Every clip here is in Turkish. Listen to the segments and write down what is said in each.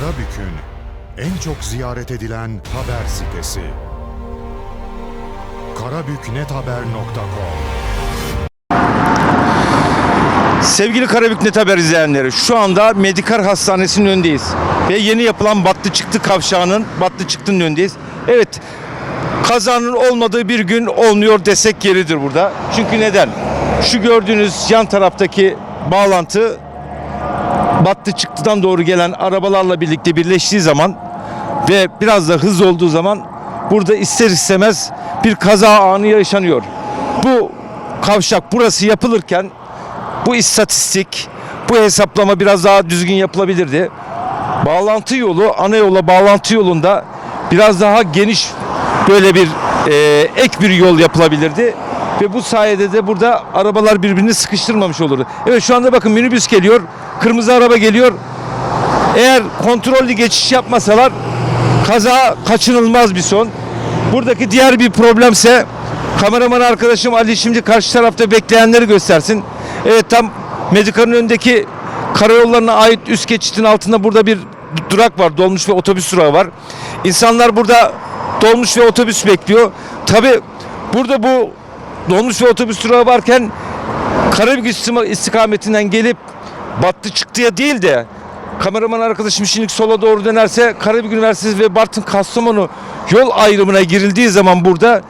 Karabük'ün en çok ziyaret edilen haber sitesi. karabüknethaber.com Sevgili Karabük Net Haber izleyenleri şu anda Medikar Hastanesi'nin önündeyiz. Ve yeni yapılan Battı Çıktı kavşağının Battı Çıktı'nın önündeyiz. Evet kazanın olmadığı bir gün olmuyor desek yeridir burada. Çünkü neden? Şu gördüğünüz yan taraftaki bağlantı Battı Çıktı'dan doğru gelen arabalarla birlikte birleştiği zaman ve biraz da hız olduğu zaman burada ister istemez bir kaza anı yaşanıyor. Bu kavşak burası yapılırken bu istatistik, bu hesaplama biraz daha düzgün yapılabilirdi. Bağlantı yolu, ana yola bağlantı yolunda biraz daha geniş böyle bir e, ek bir yol yapılabilirdi. Ve bu sayede de burada arabalar birbirini sıkıştırmamış olurdu. Evet şu anda bakın minibüs geliyor, kırmızı araba geliyor. Eğer kontrollü geçiş yapmasalar kaza kaçınılmaz bir son. Buradaki diğer bir problemse kameraman arkadaşım Ali şimdi karşı tarafta bekleyenleri göstersin. Evet tam Medikanın önündeki karayollarına ait üst geçitin altında burada bir durak var. Dolmuş ve otobüs durağı var. İnsanlar burada dolmuş ve otobüs bekliyor. Tabi burada bu dolmuş ve otobüs durağı varken Karabük istikametinden gelip battı çıktıya değil de kameraman arkadaşım şimdi sola doğru dönerse Karabük Üniversitesi ve Bartın Kastamonu yol ayrımına girildiği zaman burada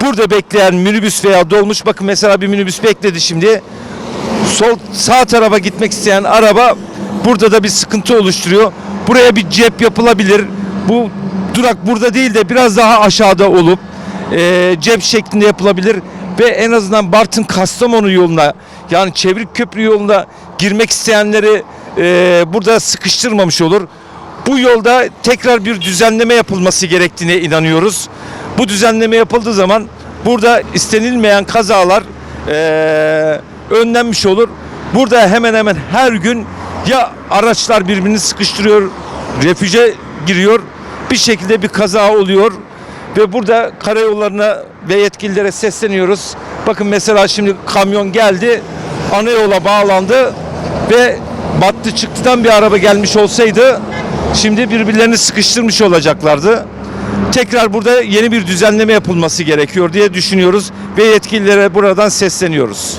burada bekleyen minibüs veya dolmuş bakın mesela bir minibüs bekledi şimdi sol sağ tarafa gitmek isteyen araba burada da bir sıkıntı oluşturuyor. Buraya bir cep yapılabilir. Bu durak burada değil de biraz daha aşağıda olup e, cep şeklinde yapılabilir ve en azından Bartın Kastamonu yoluna yani Çevrik Köprü yoluna girmek isteyenleri e, burada sıkıştırmamış olur. Bu yolda tekrar bir düzenleme yapılması gerektiğine inanıyoruz. Bu düzenleme yapıldığı zaman burada istenilmeyen kazalar eee, önlenmiş olur. Burada hemen hemen her gün ya araçlar birbirini sıkıştırıyor, refüje giriyor, bir şekilde bir kaza oluyor ve burada karayollarına ve yetkililere sesleniyoruz. Bakın mesela şimdi kamyon geldi, ana yola bağlandı ve battı çıktıdan bir araba gelmiş olsaydı şimdi birbirlerini sıkıştırmış olacaklardı. Tekrar burada yeni bir düzenleme yapılması gerekiyor diye düşünüyoruz ve yetkililere buradan sesleniyoruz.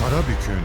Karabük'ün